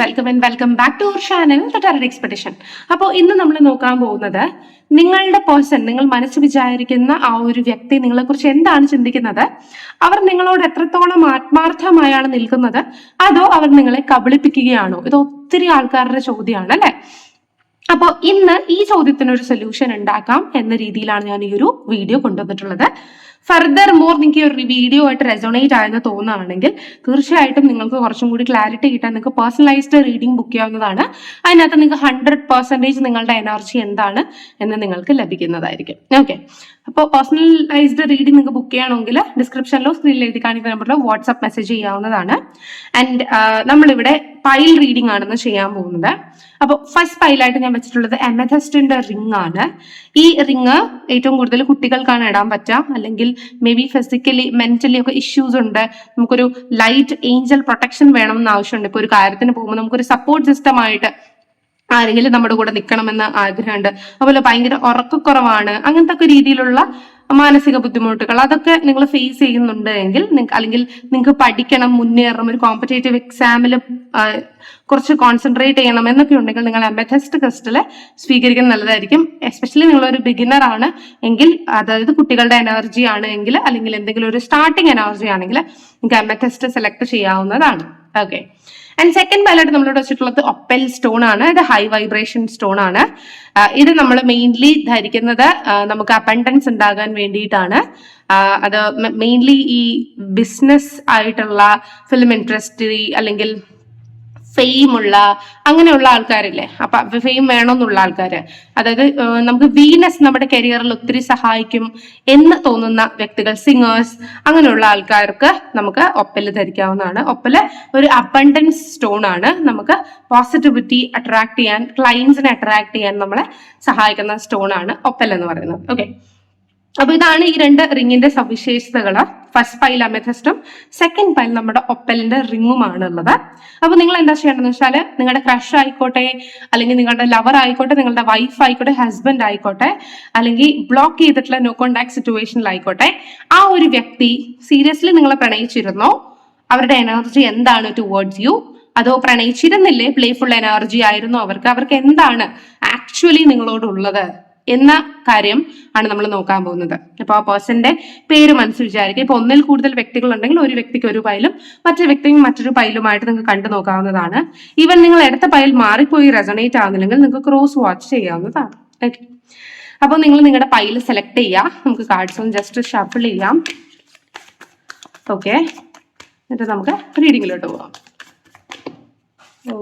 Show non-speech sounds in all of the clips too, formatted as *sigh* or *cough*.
Welcome and welcome back to our channel terror expedition അപ്പോൾ ഇന്ന് നമ്മൾ നോക്കാൻ പോകുന്നത് നിങ്ങളുടെ പേഴ്സൺ നിങ്ങൾ മനസ്സ് വിചാരിക്കുന്ന ആ ഒരു വ്യക്തി നിങ്ങളെക്കുറിച്ച് എന്താണ് ചിന്തിക്കുന്നത്? അവർ നിങ്ങളോട് എത്രത്തോളം ആത്മാർത്ഥമായാണ് നിൽക്കുന്നത്? അതോ അവർ നിങ്ങളെ കബളിപ്പിക്കുകയാണോ? ഇത് ഒത്തിരി ആൾക്കാരുടെ ചോദ്യമാണ് അല്ലെ? അപ്പോൾ ഇന്ന് ഈ ചോദ്യത്തിനൊരു സൊല്യൂഷൻ ഉണ്ടാക്കാം എന്ന രീതിയിലാണ് ഞാൻ ഈ ഒരു വീഡിയോ കൊണ്ടുവന്നിട്ടുള്ളത്. ഫർദർ മോർ നിങ്ങൾക്ക് ഒരു വീഡിയോ ആയിട്ട് റെസോണേറ്റ് ആയെന്ന് തോന്നുകയാണെങ്കിൽ തീർച്ചയായിട്ടും നിങ്ങൾക്ക് കുറച്ചും കൂടി ക്ലാരിറ്റി കിട്ടാൻ നിങ്ങൾക്ക് പേഴ്സണലൈസ്ഡ് റീഡിംഗ് ബുക്ക് ചെയ്യാവുന്നതാണ്. അതിനകത്ത് നിങ്ങൾക്ക് ഹൺഡ്രഡ് പെർസെന്റേജ് നിങ്ങളുടെ എനർജി എന്താണ് എന്ന് നിങ്ങൾക്ക് ലഭിക്കുന്നതായിരിക്കും. ഓക്കെ അപ്പോൾ പേഴ്സണലൈസ്ഡ് റീഡിംഗ് നിങ്ങൾക്ക് ബുക്ക് ചെയ്യണമെങ്കിൽ ഡിസ്ക്രിപ്ഷനിലോ സ്ക്രീനിൽ എഴുതി കാണിക്കുന്ന നമ്പറിലോ വാട്സ്ആപ്പ് മെസ്സേജ് ചെയ്യാവുന്നതാണ്. ആൻഡ് നമ്മളിവിടെ പൈൽ റീഡിംഗ് ആണെന്ന് ചെയ്യാൻ പോകുന്നത്. അപ്പോൾ ഫസ്റ്റ് പൈലായിട്ട് ഞാൻ വെച്ചിട്ടുള്ളത് എമഥസ്റ്റിന്റെ റിംഗ് ആണ്. ഈ റിംഗ് ഏറ്റവും കൂടുതൽ കുട്ടികൾക്കാണ് ഇടാൻ പറ്റുക. അല്ലെങ്കിൽ മേ ബി ഫിസിക്കലി മെന്റലി ഒക്കെ ഇഷ്യൂസ് ഉണ്ട്. നമുക്കൊരു ലൈറ്റ് ഏഞ്ചൽ പ്രൊട്ടക്ഷൻ വേണം എന്ന് ആവശ്യമുണ്ട്. ഇപ്പൊ ഒരു കാര്യത്തിന് പോകുമ്പോൾ നമുക്കൊരു സപ്പോർട്ട് സിസ്റ്റം ആയിട്ട് ആരെങ്കിലും നമ്മുടെ കൂടെ നിൽക്കണമെന്ന് ആഗ്രഹമുണ്ട്. അതുപോലെ ഭയങ്കര ഉറക്കക്കുറവാണ്. അങ്ങനത്തെ ഒക്കെ രീതിയിലുള്ള മാനസിക ബുദ്ധിമുട്ടുകൾ അതൊക്കെ നിങ്ങൾ ഫേസ് ചെയ്യുന്നുണ്ട് എങ്കിൽ നിങ്ങൾക്ക് അല്ലെങ്കിൽ നിങ്ങൾക്ക് പഠിക്കണം മുന്നേറണം ഒരു കോമ്പറ്റേറ്റീവ് എക്സാമിൽ കുറച്ച് കോൺസെൻട്രേറ്റ് ചെയ്യണം എന്നൊക്കെ ഉണ്ടെങ്കിൽ നിങ്ങൾ എമethest ക്രിസ്റ്റൽ സ്വീകരിക്കുന്നത് നല്ലതായിരിക്കും. എസ്പെഷ്യലി നിങ്ങൾ ഒരു ബിഗിനർ ആണ് എങ്കിൽ അതായത് കുട്ടികളുടെ എനർജി ആണ് എങ്കിൽ അല്ലെങ്കിൽ എന്തെങ്കിലും ഒരു സ്റ്റാർട്ടിങ് എനർജി ആണെങ്കിൽ നിങ്ങൾക്ക് എമethest സെലക്ട് ചെയ്യാവുന്നതാണ്. ഓക്കെ ആൻഡ് സെക്കൻഡ് പൈലായിട്ട് നമ്മളിവിടെ വെച്ചിട്ടുള്ളത് ഒപ്പൽ സ്റ്റോൺ ആണ്. ഇത് ഹൈ വൈബ്രേഷൻ സ്റ്റോൺ ആണ്. ഇത് നമ്മൾ മെയിൻലി ധരിക്കുന്നത് നമുക്ക് അപ്പൻഡൻസ് ഉണ്ടാകാൻ വേണ്ടിയിട്ടാണ്. അത് മെയിൻലി ഈ ബിസിനസ് ആയിട്ടുള്ള ഫിലിം ഇൻഡസ്ട്രി അല്ലെങ്കിൽ ഫെയിം ഉള്ള അങ്ങനെയുള്ള ആൾക്കാരില്ലേ? അപ്പൊ ഫെയിം വേണമെന്നുള്ള ആൾക്കാര്. അതായത് നമുക്ക് വീനസ് നമ്മുടെ കരിയറിൽ ഒത്തിരി സഹായിക്കും എന്ന് തോന്നുന്ന വ്യക്തികൾ സിംഗേഴ്സ് അങ്ങനെയുള്ള ആൾക്കാർക്ക് നമുക്ക് ഒപ്പൽ ധരിക്കാവുന്നതാണ്. ഒപ്പൽ ഒരു അബണ്ടൻസ് സ്റ്റോൺ ആണ് നമുക്ക് പോസിറ്റിവിറ്റി അട്രാക്ട് ചെയ്യാൻ ക്ലയൻസിനെ അട്രാക്ട് ചെയ്യാൻ നമ്മളെ സഹായിക്കുന്ന സ്റ്റോൺ ആണ് ഒപ്പൽ എന്ന് പറയുന്നത്. ഓക്കെ അപ്പൊ ഇതാണ് ഈ രണ്ട് റിങ്ങിന്റെ സവിശേഷതകൾ ഫസ്റ്റ് പൈൽ അമെഥസ്റ്റും സെക്കൻഡ് പൈൽ നമ്മുടെ ഒപ്പലിന്റെ റിങ്ങുമാണ് ഉള്ളത് അപ്പൊ നിങ്ങൾ എന്താ ചെയ്യേണ്ടതെന്ന് വെച്ചാൽ നിങ്ങളുടെ ക്രഷ് ആയിക്കോട്ടെ അല്ലെങ്കിൽ നിങ്ങളുടെ ലവർ ആയിക്കോട്ടെ നിങ്ങളുടെ വൈഫ് ആയിക്കോട്ടെ ഹസ്ബൻഡ് ആയിക്കോട്ടെ അല്ലെങ്കിൽ ബ്ലോക്ക് ചെയ്തിട്ടുള്ള നോ കോണ്ടാക്ട് സിറ്റുവേഷനിലായിക്കോട്ടെ ആ ഒരു വ്യക്തി സീരിയസ്ലി നിങ്ങളെ പ്രണയിച്ചിരുന്നോ? അവരുടെ എനർജി എന്താണ് ടുവേർഡ്സ് യു അതോ പ്രണയിച്ചിരുന്നില്ലേ? പ്ലേഫുൾ എനർജി ആയിരുന്നു അവർക്ക്. അവർക്ക് എന്താണ് ആക്ച്വലി നിങ്ങളോടുള്ളത്? എന്ന കാര്യം ആണ് നമ്മൾ നോക്കാൻ പോകുന്നത്. അപ്പൊ ആ പേഴ്സന്റെ പേര് മനസ്സിൽ വിചാരിക്കുക. ഇപ്പൊ ഒന്നിൽ കൂടുതൽ വ്യക്തികൾ ഉണ്ടെങ്കിൽ ഒരു വ്യക്തിക്ക് ഒരു പൈലും മറ്റൊരു വ്യക്തിക്ക് മറ്റൊരു പൈലുമായിട്ട് നിങ്ങൾക്ക് കണ്ടു നോക്കാവുന്നതാണ്. ഈവൻ നിങ്ങൾ എടുത്ത പൈൽ മാറിപ്പോയി റെസണേറ്റ് ആവുന്നില്ലെങ്കിൽ നിങ്ങൾക്ക് ക്രോസ് വാച്ച് ചെയ്യാവുന്നതാണ്. ഓക്കെ അപ്പോൾ നിങ്ങൾ നിങ്ങളുടെ പൈൽ സെലക്ട് ചെയ്യാം നമുക്ക് കാർഡ്സ് ഒന്ന് ജസ്റ്റ് ഷഫിൾ ചെയ്യാം. ഓക്കെ എന്നിട്ട് നമുക്ക് റീഡിങ്ങിലോട്ട് പോവാം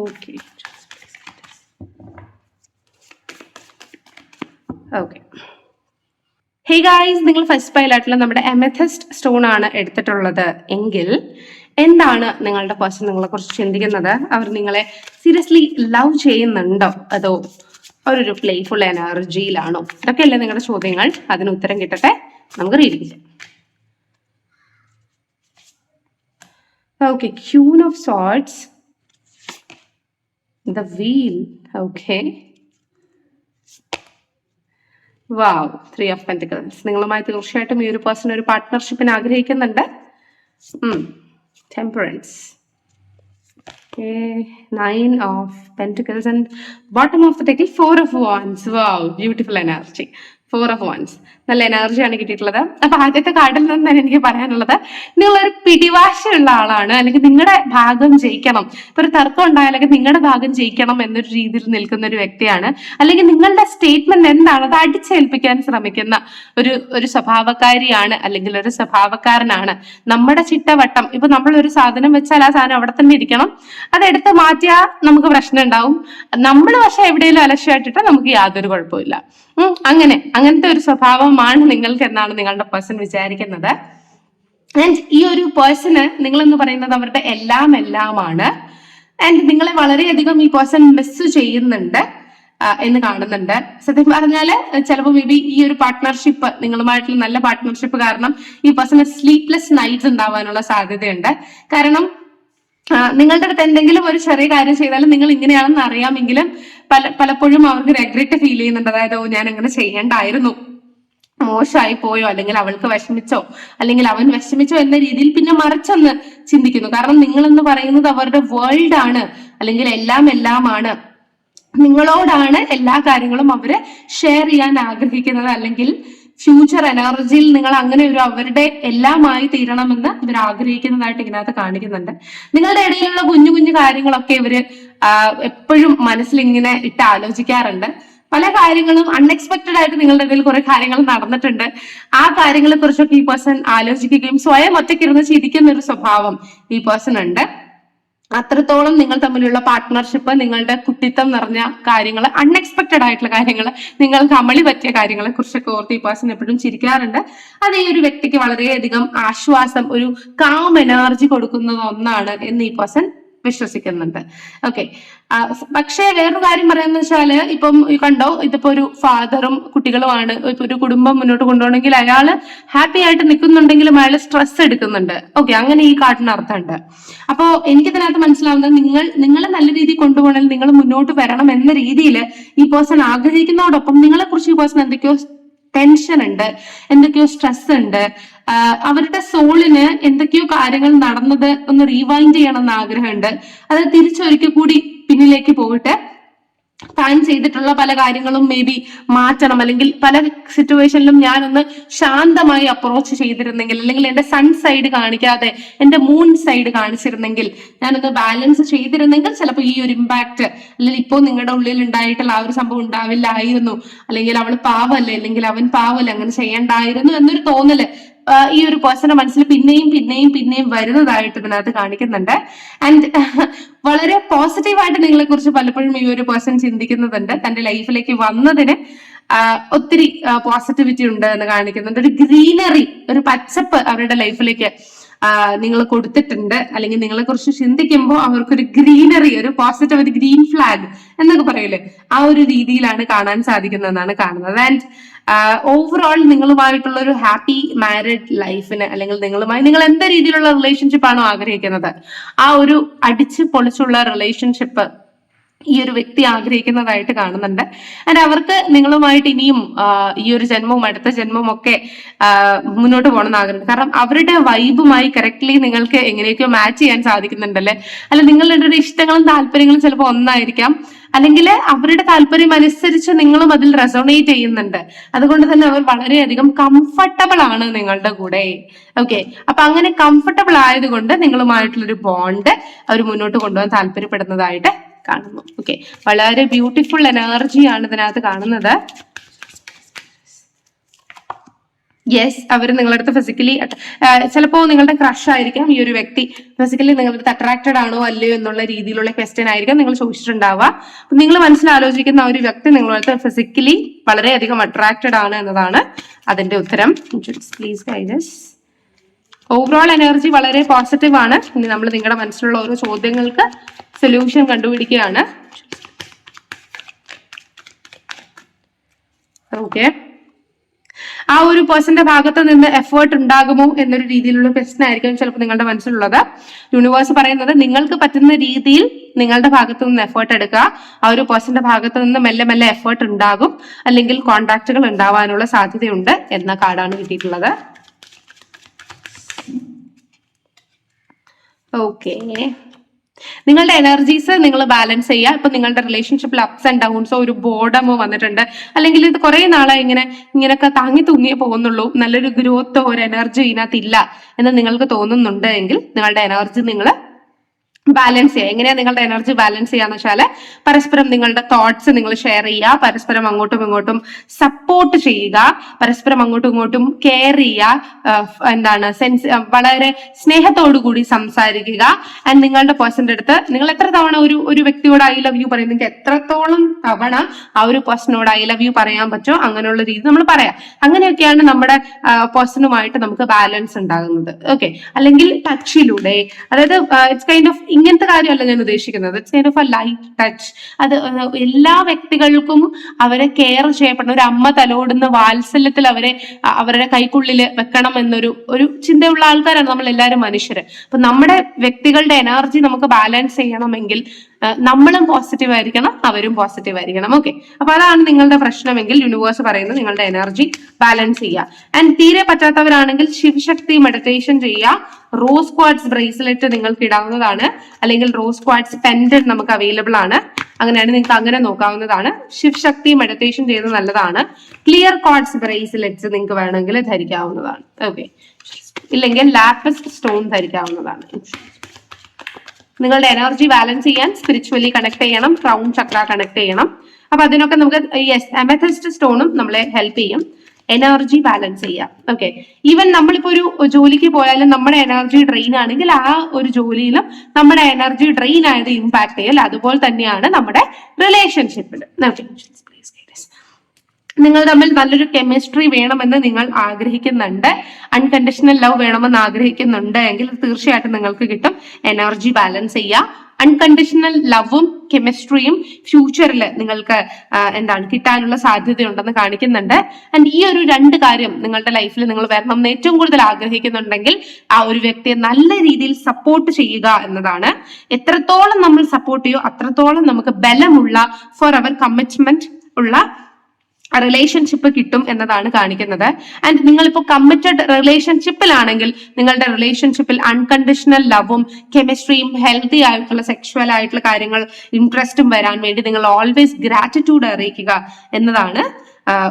ഓക്കെ ഓക്കെ ഹേ ഗായ്സ് നിങ്ങൾ ഫസ്റ്റ് പൈലായിട്ടുള്ള നമ്മുടെ എമെഥസ്റ്റ് സ്റ്റോൺ ആണ് എടുത്തിട്ടുള്ളത്. എങ്കിൽ എന്താണ് നിങ്ങളുടെ പേഴ്സൺ നിങ്ങളെ കുറിച്ച് ചിന്തിക്കുന്നത്? അവർ നിങ്ങളെ സീരിയസ്ലി ലവ് ചെയ്യുന്നുണ്ടോ? അതോ അവരൊരു പ്ലേഫുൾ എനർജിയിലാണോ ഇതൊക്കെയല്ലേ നിങ്ങളുടെ ചോദ്യങ്ങൾ. അതിന് ഉത്തരം കിട്ടട്ടെ. നമുക്ക് റീഡ് ചെയ്യാം. Okay queen of swords the wheel okay wow three of pentacles നിങ്ങളുമായി തീർച്ചയായിട്ടും ഈ ഒരു പേഴ്സൺ ഒരു പാർട്ട്ണർഷിപ്പിന് ആഗ്രഹിക്കുന്നുണ്ട്. Temperance nine of pentacles and bottom of the ടെക്കിൽ four of wands wow beautiful energy four of wands നല്ല എനർജിയാണ് കിട്ടിയിട്ടുള്ളത്. അപ്പൊ ആദ്യത്തെ കാർഡിൽ നിന്ന് തന്നെ എനിക്ക് പറയാനുള്ളത് നിങ്ങളൊരു പിടിവാശിയുള്ള ആളാണ് അല്ലെങ്കിൽ നിങ്ങളുടെ ഭാഗം ജയിക്കണം. ഇപ്പൊ ഒരു തർക്കം ഉണ്ടായാലൊക്കെ നിങ്ങളുടെ ഭാഗം ജയിക്കണം എന്നൊരു രീതിയിൽ നിൽക്കുന്ന ഒരു വ്യക്തിയാണ്. അല്ലെങ്കിൽ നിങ്ങളുടെ സ്റ്റേറ്റ്മെന്റ് എന്താണ്? അത് അടിച്ചേൽപ്പിക്കാൻ ശ്രമിക്കുന്ന ഒരു ഒരു സ്വഭാവക്കാരിയാണ് അല്ലെങ്കിൽ ഒരു സ്വഭാവക്കാരനാണ്. നമ്മുടെ ചിട്ടവട്ടം ഇപ്പൊ നമ്മൾ ഒരു സാധനം വെച്ചാൽ ആ സാധനം അവിടെ തന്നെ ഇരിക്കണം. അതെടുത്ത് മാറ്റിയാൽ നമുക്ക് പ്രശ്നം ഉണ്ടാവും. നമ്മൾ പക്ഷെ എവിടെയെങ്കിലും അലക്ഷ്യമായിട്ടിട്ട് നമുക്ക് യാതൊരു കുഴപ്പമില്ല അങ്ങനെ. അങ്ങനത്തെ ഒരു സ്വഭാവമാണ് നിങ്ങൾക്ക് എന്നാണ് നിങ്ങളുടെ പേഴ്സൺ വിചാരിക്കുന്നത്. ആൻഡ് ഈ ഒരു പേഴ്സണ് നിങ്ങൾ എന്ന് പറയുന്നത് അവരുടെ എല്ലാം എല്ലാമാണ്. ആൻഡ് നിങ്ങളെ വളരെയധികം ഈ പേഴ്സൺ മിസ് ചെയ്യുന്നുണ്ട് എന്ന് കാണുന്നുണ്ട്. സത്യം പറഞ്ഞാൽ ചിലപ്പോൾ മേ ബി ഈ ഒരു പാർട്ട്ണർഷിപ്പ് നിങ്ങളുമായിട്ടുള്ള നല്ല പാർട്ട്ണർഷിപ്പ് കാരണം ഈ പേഴ്സണ് സ്ലീപ്ലെസ് നൈറ്റ്സ് ഉണ്ടാവാനുള്ള സാധ്യതയുണ്ട്. കാരണം നിങ്ങളുടെ അടുത്ത് എന്തെങ്കിലും ഒരു ചെറിയ കാര്യം ചെയ്താലും നിങ്ങൾ ഇങ്ങനെയാണെന്ന് അറിയാമെങ്കിലും പല പലപ്പോഴും അവർക്ക് റെഗ്രറ്റ് ഫീൽ ചെയ്യുന്നുണ്ട്. അതായത് ഓ ഞാൻ അങ്ങനെ ചെയ്യേണ്ടായിരുന്നു. മോശമായി പോയോ? അല്ലെങ്കിൽ അവൾക്ക് വിഷമിച്ചോ? അല്ലെങ്കിൽ അവൻ വിഷമിച്ചോ എന്ന രീതിയിൽ പിന്നെ മറിച്ചെന്ന് ചിന്തിക്കുന്നു. കാരണം നിങ്ങൾ എന്ന് പറയുന്നത് അവരുടെ വേൾഡ് ആണ്. അല്ലെങ്കിൽ എല്ലാം എല്ലാമാണ്. നിങ്ങളോടാണ് എല്ലാ കാര്യങ്ങളും അവർ ഷെയർ ചെയ്യാൻ ആഗ്രഹിക്കുന്നത്. അല്ലെങ്കിൽ ഫ്യൂച്ചർ എനർജിയിൽ നിങ്ങൾ അങ്ങനെ ഒരു അവരുടെ എല്ലാമായി തീരണമെന്ന് ഇവർ ആഗ്രഹിക്കുന്നതായിട്ട് ഇതിനകത്ത് കാണിക്കുന്നുണ്ട്. നിങ്ങളുടെ ഇടയിലുള്ള കുഞ്ഞു കുഞ്ഞു കാര്യങ്ങളൊക്കെ ഇവർ എപ്പോഴും മനസ്സിൽ ഇങ്ങനെ ഇട്ട് ആലോചിക്കാറുണ്ട്. പല കാര്യങ്ങളും അൺഎക്സ്പെക്റ്റഡ് ആയിട്ട് നിങ്ങളുടെ ഇടയിൽ കുറെ കാര്യങ്ങൾ നടന്നിട്ടുണ്ട്. ആ കാര്യങ്ങളെ കുറിച്ചൊക്കെ ഈ പേഴ്സൺ ആലോചിക്കുകയും സ്വയം ഒറ്റയ്ക്കിരുന്ന് ചിരിക്കുന്ന ഒരു സ്വഭാവം ഈ പേഴ്സൺ ഉണ്ട്. അത്രത്തോളം നിങ്ങൾ തമ്മിലുള്ള പാർട്ട്ണർഷിപ്പ് നിങ്ങളുടെ കുട്ടിത്തം നിറഞ്ഞ കാര്യങ്ങൾ അൺഎക്സ്പെക്ടഡ് ആയിട്ടുള്ള കാര്യങ്ങൾ നിങ്ങൾക്ക് അമളി പറ്റിയ കാര്യങ്ങളെ കുറിച്ചൊക്കെ ഓർത്ത് ഈ പേഴ്സൺ എപ്പോഴും ചിരിക്കാറുണ്ട്. അത് ഈ ഒരു വ്യക്തിക്ക് വളരെയധികം ആശ്വാസം ഒരു കാം എനർജി കൊടുക്കുന്ന ഒന്നാണ് എന്ന് ഈ പേഴ്സൺ വിശ്വസിക്കുന്നുണ്ട്. ഓക്കെ പക്ഷേ വേറൊരു കാര്യം പറയാന്ന് വെച്ചാൽ ഇപ്പം കണ്ടോ ഇതിപ്പോ ഒരു ഫാദറും കുട്ടികളുമാണ്. ഇപ്പൊ ഒരു കുടുംബം മുന്നോട്ട് കൊണ്ടുപോകണമെങ്കിൽ അയാൾ ഹാപ്പി ആയിട്ട് നിൽക്കുന്നുണ്ടെങ്കിലും അയാൾ സ്ട്രെസ് എടുക്കുന്നുണ്ട്. ഓക്കെ അങ്ങനെ ഈ കാർഡിന് അർത്ഥമുണ്ട്. അപ്പോ എനിക്കിതിനകത്ത് മനസ്സിലാവുന്നത് നിങ്ങൾ നിങ്ങളെ നല്ല രീതിയിൽ കൊണ്ടുപോകണമെങ്കിൽ നിങ്ങൾ മുന്നോട്ട് വരണം എന്ന രീതിയിൽ ഈ പേഴ്സൺ ആഗ്രഹിക്കുന്നതോടൊപ്പം നിങ്ങളെ കുറിച്ച് ഈ പേഴ്സൺ എന്തൊക്കെയോ ടെൻഷൻ ഉണ്ട് എന്തൊക്കെയോ സ്ട്രെസ് ഉണ്ട്. അവരുടെ സോളിന് എന്തൊക്കെയോ കാര്യങ്ങൾ നടന്നത് ഒന്ന് റീവൈൻഡ് ചെയ്യണം എന്ന് ആഗ്രഹമുണ്ട്. അത് തിരിച്ചൊരിക്കൽ കൂടി പിന്നിലേക്ക് പോയിട്ട് താൻ ചെയ്തിട്ടുള്ള പല കാര്യങ്ങളും മേ ബി മാറ്റണം. അല്ലെങ്കിൽ പല സിറ്റുവേഷനിലും ഞാനൊന്ന് ശാന്തമായി അപ്രോച്ച് ചെയ്തിരുന്നെങ്കിൽ അല്ലെങ്കിൽ എന്റെ സൺ സൈഡ് കാണിക്കാതെ എന്റെ മൂൺ സൈഡ് കാണിച്ചിരുന്നെങ്കിൽ ഞാനൊന്ന് ബാലൻസ് ചെയ്തിരുന്നെങ്കിൽ ചിലപ്പോൾ ഈ ഒരു ഇമ്പാക്ട് അല്ലെങ്കിൽ ഇപ്പോൾ നിങ്ങളുടെ ഉള്ളിൽ ഉണ്ടായിട്ടുള്ള ആ ഒരു സംഭവം ഉണ്ടാവില്ലായിരുന്നു. അല്ലെങ്കിൽ അവൾ പാവല്ലേ അല്ലെങ്കിൽ അവൻ പാവല്ലേ അങ്ങനെ ചെയ്യണ്ടായിരുന്നു എന്നൊരു തോന്നൽ ഈ ഒരു പേഴ്സന്റെ മനസ്സിൽ പിന്നെയും പിന്നെയും പിന്നെയും വരുന്നതായിട്ട് ഇതിനകത്ത് കാണിക്കുന്നുണ്ട്. ആൻഡ് *laughs* വളരെ പോസിറ്റീവായിട്ട് നിങ്ങളെ കുറിച്ച് പലപ്പോഴും ഈ ഒരു പേഴ്സൺ ചിന്തിക്കുന്നുണ്ട്. തന്റെ ലൈഫിലേക്ക് വന്നതിന് ഒത്തിരി പോസിറ്റിവിറ്റി ഉണ്ട് എന്ന് കാണിക്കുന്നുണ്ട്. ഒരു ഗ്രീനറി ഒരു പച്ചപ്പ് അവരുടെ ലൈഫിലേക്ക് നിങ്ങൾ കൊടുത്തിട്ടുണ്ട്. അല്ലെങ്കിൽ നിങ്ങളെ കുറിച്ച് ചിന്തിക്കുമ്പോൾ അവർക്കൊരു ഗ്രീനറി ഒരു പോസിറ്റീവ് ഒരു ഗ്രീൻ ഫ്ലാഗ് എന്നൊക്കെ പറയില്ലേ ആ ഒരു രീതിയിലാണ് കാണാൻ സാധിക്കുന്നതെന്നാണ് കാണുന്നത്. ആൻഡ് ഓവറോൾ നിങ്ങളുമായിട്ടുള്ള ഒരു ഹാപ്പി മാരിഡ് ലൈഫിന് അല്ലെങ്കിൽ നിങ്ങളുമായി നിങ്ങൾ എന്ത് രീതിയിലുള്ള റിലേഷൻഷിപ്പ് ആണോ ആഗ്രഹിക്കുന്നത്? ആ ഒരു അടിച്ച് പൊളിച്ചുള്ള റിലേഷൻഷിപ്പ് ഈ ഒരു വ്യക്തി ആഗ്രഹിക്കുന്നതായിട്ട് കാണുന്നുണ്ട്. ആൻഡ് അവർക്ക് നിങ്ങളുമായിട്ട് ഇനിയും ഈ ഒരു ജന്മവും അടുത്ത ജന്മവും ഒക്കെ മുന്നോട്ട് മുന്നോട്ട് പോകണമെന്ന് ആഗ്രഹം കാരണം അവരുടെ വൈബുമായി കറക്റ്റ്ലി നിങ്ങൾക്ക് എങ്ങനെയൊക്കെയോ മാച്ച് ചെയ്യാൻ സാധിക്കുന്നുണ്ടല്ലേ? അല്ല നിങ്ങളുടെ ഇഷ്ടങ്ങളും താല്പര്യങ്ങളും ചിലപ്പോൾ ഒന്നായിരിക്കാം. അല്ലെങ്കിൽ അവരുടെ താല്പര്യം അനുസരിച്ച് നിങ്ങളും അതിൽ റെസോണേറ്റ് ചെയ്യുന്നുണ്ട്. അതുകൊണ്ട് തന്നെ അവർ വളരെയധികം കംഫർട്ടബിൾ ആണ് നിങ്ങളുടെ കൂടെ. ഓക്കെ അപ്പൊ അങ്ങനെ കംഫർട്ടബിൾ ആയതുകൊണ്ട് നിങ്ങളുമായിട്ടുള്ളൊരു ബോണ്ട് അവർ മുന്നോട്ട് കൊണ്ടുപോകാൻ താല്പര്യപ്പെടുന്നതായിട്ട് കാണുന്നു. ഓക്കെ വളരെ ബ്യൂട്ടിഫുൾ എനർജിയാണ് ഇതിനകത്ത് കാണുന്നത്. യെസ് അവർ നിങ്ങളുടെ അടുത്ത് ഫിസിക്കലി ചിലപ്പോൾ നിങ്ങളുടെ ക്രഷ് ആയിരിക്കാം. ഈ ഒരു വ്യക്തി ഫിസിക്കലി നിങ്ങളുടെ അടുത്ത് അട്രാക്റ്റഡ് ആണോ അല്ലയോ എന്നുള്ള രീതിയിലുള്ള ക്വസ്റ്റ്യൻ ആയിരിക്കാം നിങ്ങൾ ചോദിച്ചിട്ടുണ്ടാവുക. നിങ്ങൾ മനസ്സിലാലോചിക്കുന്ന ആ ഒരു വ്യക്തി നിങ്ങളുടെ അടുത്ത് ഫിസിക്കലി വളരെയധികം അട്രാക്റ്റഡ് ആണ് എന്നതാണ് അതിന്റെ ഉത്തരം. പ്ലീസ് ഗൈഡസ് ഓവറോൾ എനർജി വളരെ പോസിറ്റീവ് ആണ്. ഇനി നമ്മൾ നിങ്ങളുടെ മനസ്സിലുള്ള ഓരോ ചോദ്യങ്ങൾക്ക് സൊല്യൂഷൻ കണ്ടുപിടിക്കുകയാണ്. ഓക്കെ ആ ഒരു പേഴ്സന്റെ ഭാഗത്ത് നിന്ന് എഫേർട്ട് ഉണ്ടാകുമോ എന്നൊരു രീതിയിലുള്ള പ്രശ്നം ആയിരിക്കും ചിലപ്പോൾ നിങ്ങളുടെ മനസ്സിലുള്ളത്. യൂണിവേഴ്സ് പറയുന്നത് നിങ്ങൾക്ക് പറ്റുന്ന രീതിയിൽ നിങ്ങളുടെ ഭാഗത്ത് നിന്ന് എഫേർട്ട് എടുക്കുക. ആ ഒരു പേഴ്സന്റെ ഭാഗത്ത് നിന്ന് മെല്ലെ മെല്ലെ എഫേർട്ട് ഉണ്ടാകും. അല്ലെങ്കിൽ കോൺടാക്റ്റുകൾ ഉണ്ടാവാനുള്ള സാധ്യതയുണ്ട് എന്ന കാർഡാണ് കിട്ടിയിട്ടുള്ളത്. ഓക്കെ നിങ്ങളുടെ എനർജീസ് നിങ്ങൾ ബാലൻസ് ചെയ്യുക. ഇപ്പൊ നിങ്ങളുടെ റിലേഷൻഷിപ്പിൽ അപ്സ് ആൻഡ് ഡൗൺസോ ഒരു ബോർഡമോ വന്നിട്ടുണ്ട്. അല്ലെങ്കിൽ ഇത് കുറെ നാളെ ഇങ്ങനെ ഇങ്ങനെയൊക്കെ താങ്ങി തൂങ്ങിയേ പോകുന്നുള്ളൂ. നല്ലൊരു ഗ്രോത്തോ ഒരു എനർജി ഇതിനകത്ത് ഇല്ല എന്ന് നിങ്ങൾക്ക് തോന്നുന്നുണ്ട് എങ്കിൽ നിങ്ങളുടെ എനർജി നിങ്ങൾ ബാലൻസ് ചെയ്യുക. എങ്ങനെയാ നിങ്ങളുടെ എനർജി ബാലൻസ് ചെയ്യാന്ന് വെച്ചാൽ പരസ്പരം നിങ്ങളുടെ തോട്ട്സ് നിങ്ങൾ ഷെയർ ചെയ്യുക പരസ്പരം അങ്ങോട്ടും ഇങ്ങോട്ടും സപ്പോർട്ട് ചെയ്യുക പരസ്പരം അങ്ങോട്ടും ഇങ്ങോട്ടും കെയർ ചെയ്യുക എന്താണ് സെൻസ് വളരെ സ്നേഹത്തോടു കൂടി സംസാരിക്കുക. ആൻഡ് നിങ്ങളുടെ പേഴ്സന്റെ അടുത്ത് നിങ്ങൾ എത്ര തവണ ഒരു ഒരു വ്യക്തിയോട് ഐ ലവ് യു പറയും? നിങ്ങൾക്ക് എത്രത്തോളം തവണ ആ ഒരു പേഴ്സണോട് ഐ ലവ് യു പറയാൻ പറ്റുമോ? അങ്ങനെയുള്ള രീതി നമ്മൾ പറയാം. അങ്ങനെയൊക്കെയാണ് നമ്മുടെ പേഴ്സണുമായിട്ട് നമുക്ക് ബാലൻസ് ഉണ്ടാകുന്നത്. ഓക്കെ അല്ലെങ്കിൽ ടച്ചിലൂടെ അതായത് ഇറ്റ്സ് കൈൻഡ് ഓഫ് ഇങ്ങനത്തെ കാര്യമല്ല ഞാൻ ഉദ്ദേശിക്കുന്നത്. It's of a light touch അത് എല്ലാ വ്യക്തികൾക്കും അവരെ കെയർ ചെയ്യപ്പെടണം. ഒരു അമ്മ തലോടുന്ന വാത്സല്യത്തിൽ അവരെ അവരുടെ കൈക്കുള്ളിൽ വെക്കണം എന്നൊരു ഒരു ചിന്തയുള്ള ആൾക്കാരാണ് നമ്മൾ എല്ലാവരും മനുഷ്യര്. അപ്പൊ നമ്മുടെ വ്യക്തികളുടെ എനർജി നമുക്ക് ബാലൻസ് ചെയ്യണമെങ്കിൽ നമ്മളും പോസിറ്റീവ് ആയിരിക്കണം അവരും പോസിറ്റീവ് ആയിരിക്കണം. ഓക്കെ അപ്പൊ അതാണ് നിങ്ങളുടെ പ്രശ്നമെങ്കിൽ യൂണിവേഴ്സ് പറയുന്നത് നിങ്ങളുടെ എനർജി ബാലൻസ് ചെയ്യുക. ആൻഡ് തീരെ പറ്റാത്തവരാണെങ്കിൽ ശിവശക്തി മെഡിറ്റേഷൻ ചെയ്യുക. റോസ് ക്വാഡ്സ് ബ്രേസ്ലെറ്റ് നിങ്ങൾക്ക് ഇടാവുന്നതാണ്. അല്ലെങ്കിൽ റോസ് ക്വാഡ്സ് പെൻഡന്റ് നമുക്ക് അവൈലബിൾ ആണ്. അങ്ങനെയാണ് നിങ്ങൾക്ക് അങ്ങനെ നോക്കാവുന്നതാണ്. ശിവശക്തി മെഡിറ്റേഷൻ ചെയ്യുന്നത് നല്ലതാണ്. ക്ലിയർ ക്വാഡ്സ് ബ്രേസ്ലെറ്റ്സ് നിങ്ങൾക്ക് വേണമെങ്കിൽ ധരിക്കാവുന്നതാണ്. ഓക്കെ ഇല്ലെങ്കിൽ ലാപ്പസ് സ്റ്റോൺ ധരിക്കാവുന്നതാണ്. നിങ്ങളുടെ എനർജി ബാലൻസ് ചെയ്യാൻ സ്പിരിച്വലി കണക്ട് ചെയ്യണം ക്രൗൺ ചക്ര കണക്ട് ചെയ്യണം. അപ്പൊ അതിനൊക്കെ നമുക്ക് ഈ സ്റ്റോണും നമ്മളെ ഹെൽപ്പ് ചെയ്യും. എനർജി ബാലൻസ് ചെയ്യാം. ഓക്കെ ഈവൻ നമ്മളിപ്പോ ഒരു ജോലിക്ക് പോയാലും നമ്മുടെ എനർജി ഡ്രെയിൻ ആണെങ്കിൽ ആ ഒരു ജോലിയിലും നമ്മുടെ എനർജി ഡ്രെയിൻ ആയത് ഇമ്പാക്ട് ചെയ്യൽ അതുപോലെ തന്നെയാണ് നമ്മുടെ റിലേഷൻഷിപ്പിൽ നിങ്ങൾ തമ്മിൽ നല്ലൊരു കെമിസ്ട്രി വേണമെന്ന് നിങ്ങൾ ആഗ്രഹിക്കുന്നുണ്ട്. അൺകണ്ടീഷണൽ ലവ് വേണമെന്ന് ആഗ്രഹിക്കുന്നുണ്ട് എങ്കിൽ തീർച്ചയായിട്ടും നിങ്ങൾക്ക് കിട്ടും. എനർജി ബാലൻസ് ചെയ്യുക അൺകണ്ടീഷണൽ ലവും കെമിസ്ട്രിയും ഫ്യൂച്ചറിൽ നിങ്ങൾക്ക് എന്താണ് കിട്ടാനുള്ള സാധ്യതയുണ്ടെന്ന് കാണിക്കുന്നുണ്ട്. ആൻഡ് ഈ ഒരു രണ്ട് കാര്യം നിങ്ങളുടെ ലൈഫിൽ നിങ്ങൾ വരണം എന്ന് ഏറ്റവും കൂടുതൽ ആഗ്രഹിക്കുന്നുണ്ടെങ്കിൽ ആ ഒരു വ്യക്തിയെ നല്ല രീതിയിൽ സപ്പോർട്ട് ചെയ്യുക എന്നതാണ്. എത്രത്തോളം നമ്മൾ സപ്പോർട്ട് ചെയ്യോ അത്രത്തോളം നമുക്ക് ബലമുള്ള ഫോർ അവർ കമ്മിറ്റ്മെന്റ് ഉള്ള റിലേഷൻഷിപ്പ് കിട്ടും എന്നതാണ് കാണിക്കുന്നത്. ആൻഡ് നിങ്ങളിപ്പോൾ കമ്മിറ്റഡ് റിലേഷൻഷിപ്പിലാണെങ്കിൽ നിങ്ങളുടെ റിലേഷൻഷിപ്പിൽ അൺകണ്ടീഷണൽ ലവും കെമിസ്ട്രിയും ഹെൽത്തി ആയിട്ടുള്ള സെക്ഷുവൽ ആയിട്ടുള്ള കാര്യങ്ങൾ ഇൻട്രസ്റ്റും വരാൻ വേണ്ടി നിങ്ങൾ ഓൾവേസ് ഗ്രാറ്റിറ്റ്യൂഡ് അറിയിക്കുക എന്നതാണ്